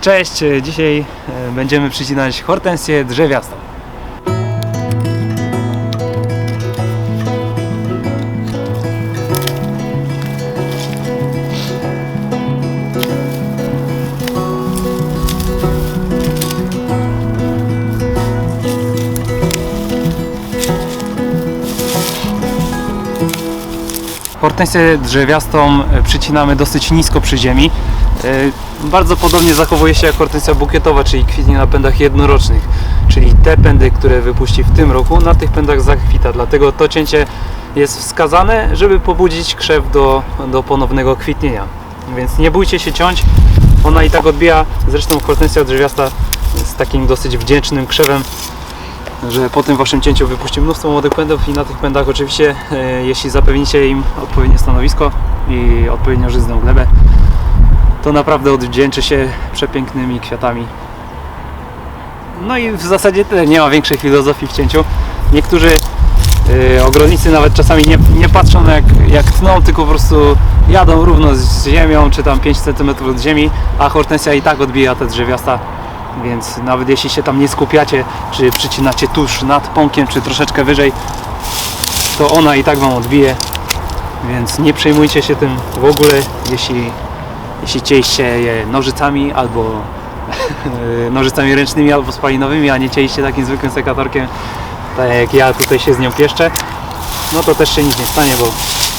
Cześć, dzisiaj e, będziemy przycinać hortensję drzewiastą. Hortensję drzewiastą przycinamy dosyć nisko przy ziemi. E, Bardzo podobnie zachowuje się jak hortensja bukietowa, czyli kwitnie na pędach jednorocznych. Czyli te pędy, które wypuści w tym roku, na tych pędach zakwita. Dlatego to cięcie jest wskazane, żeby pobudzić krzew do, do ponownego kwitnienia. Więc nie bójcie się ciąć, ona i tak odbija. Zresztą hortensja drzewiasta z takim dosyć wdzięcznym krzewem że po tym waszym cięciu wypuści mnóstwo młodych pędów i na tych pędach oczywiście, e, jeśli zapewnicie im odpowiednie stanowisko i odpowiednio żyzną glebę, to naprawdę odwdzięczy się przepięknymi kwiatami. No i w zasadzie tyle, nie ma większej filozofii w cięciu. Niektórzy e, ogrodnicy nawet czasami nie, nie patrzą jak, jak tną, tylko po prostu jadą równo z ziemią, czy tam 5 cm od ziemi, a hortensja i tak odbija te drzewiasta więc nawet jeśli się tam nie skupiacie, czy przycinacie tuż nad pąkiem, czy troszeczkę wyżej, to ona i tak Wam odbije. Więc nie przejmujcie się tym w ogóle, jeśli, jeśli cięliście je nożycami albo nożycami ręcznymi albo spalinowymi, a nie cięliście takim zwykłym sekatorkiem, tak jak ja tutaj się z nią pieszczę, no to też się nic nie stanie, bo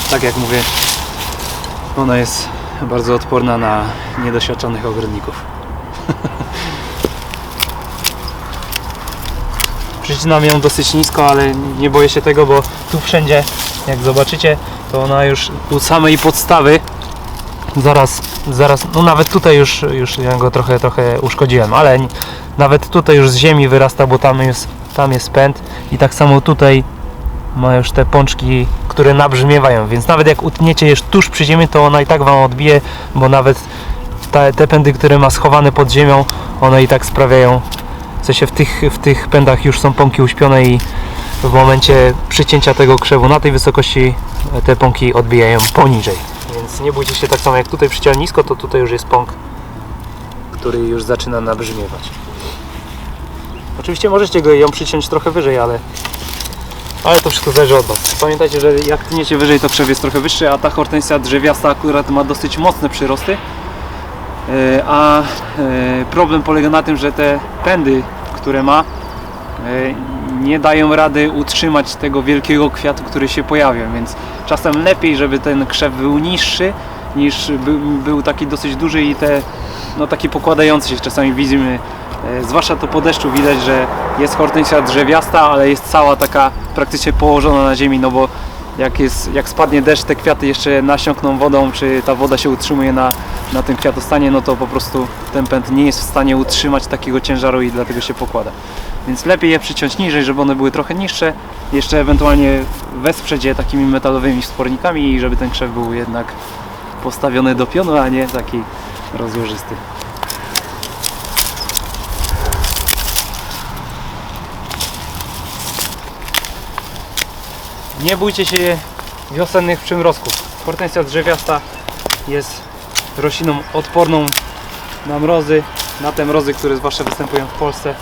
tak jak mówię, ona jest bardzo odporna na niedoświadczonych ogrodników. Przycinam ją dosyć nisko, ale nie boję się tego, bo tu wszędzie, jak zobaczycie, to ona już u samej podstawy zaraz, zaraz, no nawet tutaj już, już ja go trochę, trochę uszkodziłem, ale nawet tutaj już z ziemi wyrasta, bo tam jest, tam jest pęd i tak samo tutaj ma już te pączki, które nabrzmiewają, więc nawet jak utniecie już tuż przy ziemi, to ona i tak Wam odbije, bo nawet te, te pędy, które ma schowane pod ziemią, one i tak sprawiają w sensie w tych, w tych pędach już są pąki uśpione i w momencie przycięcia tego krzewu na tej wysokości te pąki odbijają poniżej. Więc nie bójcie się tak samo jak tutaj przyciąłem nisko, to tutaj już jest pąk, który już zaczyna nabrzmiewać. Oczywiście możecie go ją przyciąć trochę wyżej, ale ale to wszystko zależy od Was. Pamiętajcie, że jak tniecie wyżej, to krzew jest trochę wyższy, a ta hortensja drzewiasta akurat ma dosyć mocne przyrosty. E, A e, problem polega na tym, że te pędy, które ma, e, nie dają rady utrzymać tego wielkiego kwiatu, który się pojawia, więc czasem lepiej, żeby ten krzew był niższy niż by, był taki dosyć duży i te no taki pokładający się czasami widzimy, e, zwłaszcza to po deszczu widać, że jest hortensja drzewiasta, ale jest cała taka praktycznie położona na ziemi, no bo jak, jest, jak spadnie deszcz, te kwiaty jeszcze nasiąkną wodą, czy ta woda się utrzymuje na, na tym kwiatostanie, no to po prostu ten pęd nie jest w stanie utrzymać takiego ciężaru i dlatego się pokłada. Więc lepiej je przyciąć niżej, żeby one były trochę niższe, jeszcze ewentualnie wesprzeć je takimi metalowymi wspornikami i żeby ten krzew był jednak postawiony do pionu, a nie taki rozłożysty. Nie bójcie się wiosennych przymrozków. Hortensja drzewiasta jest rośliną odporną na mrozy, na te mrozy, które zwłaszcza występują w Polsce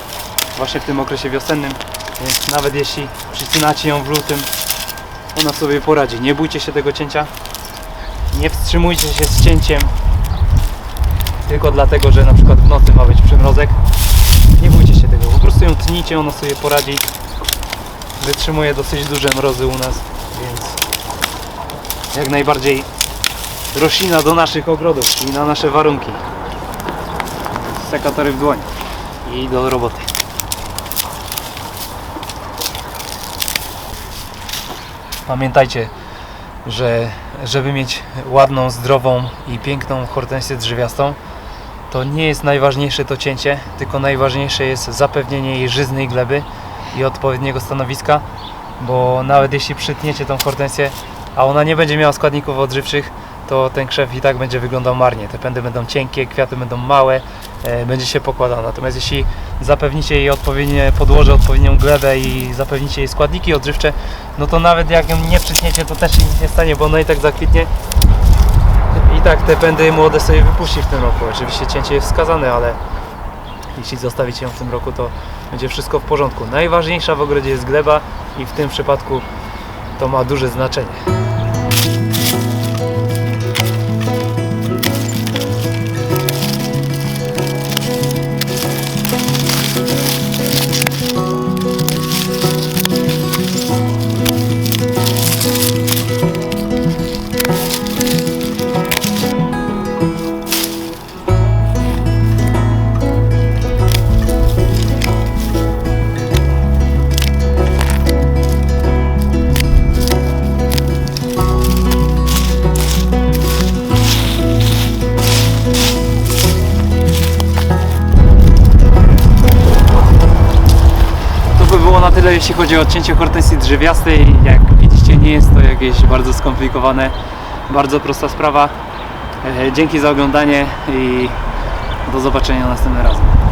właśnie w tym okresie wiosennym. Więc nawet jeśli przycinacie ją w lutym, ona sobie poradzi. Nie bójcie się tego cięcia. Nie wstrzymujcie się z cięciem tylko dlatego, że na przykład w nocy ma być przymrozek. Nie bójcie się tego. Po prostu ją tnijcie, ona sobie poradzi wytrzymuje dosyć duże mrozy u nas, więc jak najbardziej roślina do naszych ogrodów i na nasze warunki. Sekatory w dłoń i do roboty. Pamiętajcie, że żeby mieć ładną, zdrową i piękną hortensję drzewiastą, to nie jest najważniejsze to cięcie, tylko najważniejsze jest zapewnienie jej żyznej gleby i odpowiedniego stanowiska, bo nawet jeśli przytniecie tą hortensję, a ona nie będzie miała składników odżywczych, to ten krzew i tak będzie wyglądał marnie. Te pędy będą cienkie, kwiaty będą małe, e, będzie się pokładał. Natomiast jeśli zapewnicie jej odpowiednie podłoże, odpowiednią glebę i zapewnicie jej składniki odżywcze, no to nawet jak ją nie przytniecie, to też nic nie stanie, bo ona i tak zakwitnie i tak te pędy młode sobie wypuści w tym roku. Oczywiście cięcie jest wskazane, ale jeśli zostawicie ją w tym roku, to będzie wszystko w porządku. Najważniejsza w ogrodzie jest gleba i w tym przypadku to ma duże znaczenie. Było na tyle, jeśli chodzi o odcięcie hortensji drzewiastej. Jak widzicie, nie jest to jakieś bardzo skomplikowane, bardzo prosta sprawa. E, Dzięki za oglądanie i do zobaczenia następnym razem.